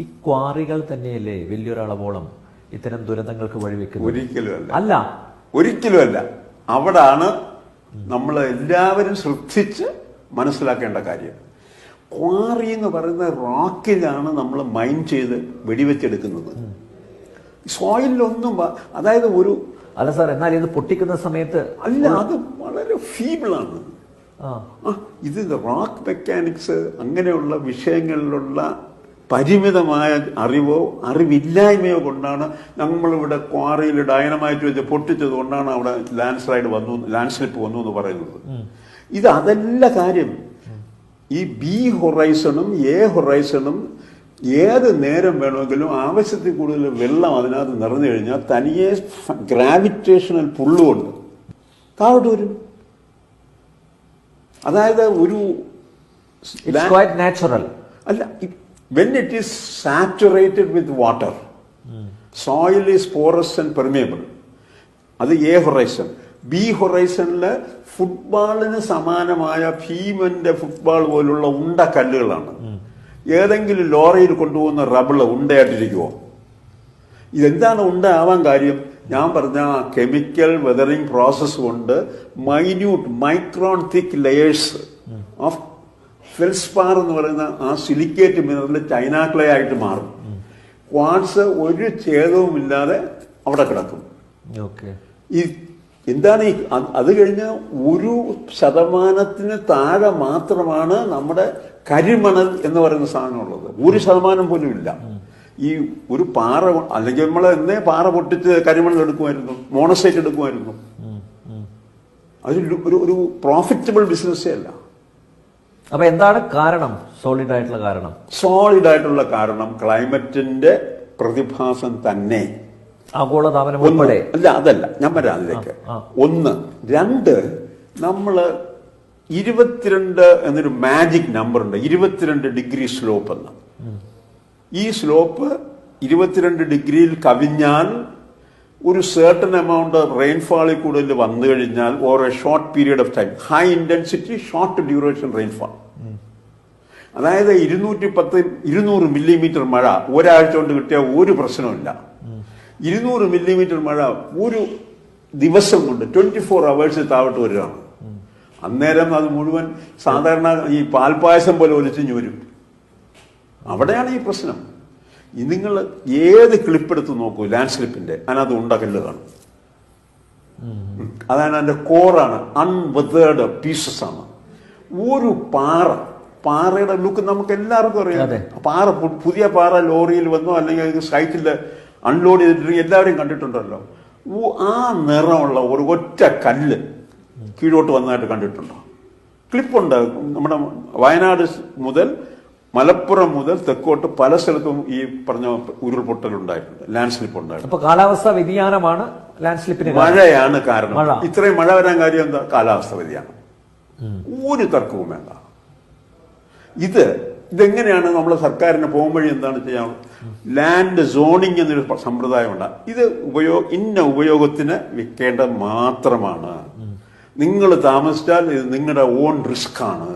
ഈ ക്വാറികൾ തന്നെയല്ലേ വലിയൊരളവോളം ഇത്തരം ദുരന്തങ്ങൾക്ക് വഴിവെക്കുന്നത്? ഒരിക്കലും അല്ല. അല്ല ഒരിക്കലും അല്ല അവിടാണ് നമ്മൾ എല്ലാവരും ശ്രദ്ധിച്ച് മനസ്സിലാക്കേണ്ട കാര്യം. ക്വാറി എന്ന് പറയുന്ന റോക്കിലാണ് നമ്മൾ മൈൻ ചെയ്ത് വെടിവെച്ചെടുക്കുന്നത്. സോയിലൊന്നും അതായത് ഒരു അല്ല സാർ എന്നാൽ ഇത് പൊട്ടിക്കുന്ന സമയത്ത് അല്ല അത് വളരെ ഫീബിളാണ്. ഇത് റോക്ക് മെക്കാനിക്സ് അങ്ങനെയുള്ള വിഷയങ്ങളിലുള്ള പരിമിതമായ അറിവോ അറിവില്ലായ്മയോ കൊണ്ടാണ് നമ്മളിവിടെ ക്വാറിയിൽ ഡയനമായിട്ട് വെച്ച് പൊട്ടിച്ചത് കൊണ്ടാണ് അവിടെ ലാൻഡ് സ്ലൈഡ് വന്നു ലാൻഡ് സ്ലിപ്പ് വന്നു എന്ന് പറയുന്നത്. ഇത് അതല്ല കാര്യം. ഈ ബി ഹൊറൈസണും എ ഹൊറൈസണും ഏത് നേരം വേണമെങ്കിലും ആവശ്യത്തിൽ കൂടുതൽ വെള്ളം അതിനകത്ത് നിറഞ്ഞു കഴിഞ്ഞാൽ തനിയെ ഗ്രാവിറ്റേഷണൽ പുള്ളുകൊണ്ട് താഴോട്ട് വരും. അതായത് ഒരു നാച്ചുറൽ അല്ല when it is saturated with water soil is porous and permeable അത് എ ഹൊറൈസൺ ബി ഹൊറൈസണിൽ ഫുട്ബോളിന് സമാനമായ ഭീമന്റെ ഫുട്ബോൾ പോലുള്ള ഉണ്ട കല്ലുകളാണ്. ഏതെങ്കിലും ലോറിയിൽ കൊണ്ടുപോകുന്ന റബിൾ ഉണ്ടയായിട്ടിരിക്കുമോ ഇതെന്താണ് ഉണ്ട ആവാൻ കാര്യം? ഞാൻ പറഞ്ഞ കെമിക്കൽ വെതറിംഗ് പ്രോസസ് കൊണ്ട് minute micron thick layers of feldspar എന്ന് പറയുന്ന ആ സിലിക്കേറ്റ് മിനറൽ ചൈന ക്ലേ ആയിട്ട് മാറും. ക്വാർട്സ് ഒരു ഛേദവും ഇല്ലാതെ അവിടെ കിടക്കും. ഈ എന്താണ് ഈ അത് കഴിഞ്ഞ് ഒരു ശതമാനത്തിന് താഴെ മാത്രമാണ് നമ്മുടെ കരിമണൽ എന്ന് പറയുന്ന സാധനമുള്ളത്. ഒരു ശതമാനം പോലും ഇല്ല. ഈ ഒരു പാറ അല്ലെങ്കിൽ നമ്മൾ എന്നേ പാറ പൊട്ടിച്ച് കരിമണൽ എടുക്കുമായിരുന്നു. മോണസൈറ്റ് എടുക്കുമായിരുന്നു. അതൊരു ഒരു ഒരു പ്രോഫിറ്റബിൾ ബിസിനസ്സേ അല്ല. അപ്പൊ എന്താണ് കാരണം? സോളിഡ് ആയിട്ടുള്ള കാരണം. സോളിഡ് ആയിട്ടുള്ള കാരണം ക്ലൈമറ്റിന്റെ പ്രതിഭാസം തന്നെ. ആഗോളതാപനം ഉൾപ്പെടെ. അല്ല അതല്ല ഞാൻ വരാം അതിലേക്ക്. ഒന്ന് രണ്ട് നമ്മൾ ഇരുപത്തിരണ്ട് എന്നൊരു മാജിക് നമ്പർ ഉണ്ട്. ഇരുപത്തിരണ്ട് ഡിഗ്രി സ്ലോപ്പ് എന്ന്. ഈ സ്ലോപ്പ് ഇരുപത്തിരണ്ട് ഡിഗ്രിയിൽ കവിഞ്ഞാൽ ഒരു സേർട്ടൺ എമൗണ്ട് റെയിൻഫാളിൽ കൂടുതൽ വന്നു കഴിഞ്ഞാൽ or a short period of time high intensity short duration rainfall അതായത് ഇരുന്നൂറ്റി പത്ത് ഇരുന്നൂറ് മില്ലിമീറ്റർ മഴ ഒരാഴ്ച കൊണ്ട് കിട്ടിയ ഒരു പ്രശ്നമില്ല ഇരുന്നൂറ് മില്ലിമീറ്റർ മഴ ഒരു ദിവസം കൊണ്ട് ട്വന്റി ഫോർ അവേഴ്സ് താവട്ട് വരികയാണ്. അന്നേരം അത് മുഴുവൻ സാധാരണ ഈ പാൽപ്പായസം പോലെ ഒലിച്ചിഞ്ഞു വരും. അവിടെയാണ് ഈ പ്രശ്നം. നിങ്ങൾ ഏത് ക്ലിപ്പെടുത്ത് നോക്കൂ ലാൻഡ്സ്ലിപ്പിന്റെ അതിനകത്ത് ഉണ്ടകല്ല് കാണും അതാണ് അതിന്റെ കോറാണ് അൺവെതേർഡ് പീസസ് ആണ്. ഒരു പാറ പാറയുടെ ലുക്ക് നമുക്ക് എല്ലാവർക്കും അറിയാം പാറ പുതിയ പാറ ലോറിയിൽ വന്നോ അല്ലെങ്കിൽ സൈറ്റിൽ അൺലോഡ് ചെയ്തിട്ട് എല്ലാവരും കണ്ടിട്ടുണ്ടല്ലോ. ആ നിറമുള്ള ഒരു ഒറ്റ കല്ല് കീഴോട്ട് വന്നതായിട്ട് കണ്ടിട്ടുണ്ടോ? ക്ലിപ്പുണ്ട് നമ്മുടെ വയനാട് മുതൽ മലപ്പുറം മുതൽ തെക്കോട്ട് പല സ്ഥലത്തും ഈ പറഞ്ഞ ഉരുൾപൊട്ടൽ ഉണ്ടായിട്ടുണ്ട്. ലാൻഡ് സ്ലിപ്പ് ഉണ്ടായിട്ടുണ്ട്. അപ്പൊ കാലാവസ്ഥാ വ്യതിയാനമാണ് ലാൻഡ് സ്ലിപ്പിന്. മഴയാണ് കാരണം. ഇത്രയും മഴ വരാൻ കാര്യം എന്താ? കാലാവസ്ഥ വ്യതിയാനം. ഒരു തർക്കവും വേണ്ട. ഇത് ഇതെങ്ങനെയാണ് നമ്മളെ സർക്കാരിന് പോകുമ്പഴി എന്താണ് ചെയ്യാൻ ലാൻഡ് സോണിങ് എന്നൊരു സമ്പ്രദായമുണ്ട് ഇത് ഉപയോഗ ഇന്ന ഉപയോഗത്തിന് വിൽക്കേണ്ടത് മാത്രമാണ്. നിങ്ങൾ താമസിച്ചാൽ ഇത് നിങ്ങളുടെ ഓൺ റിസ്ക് ആണ്.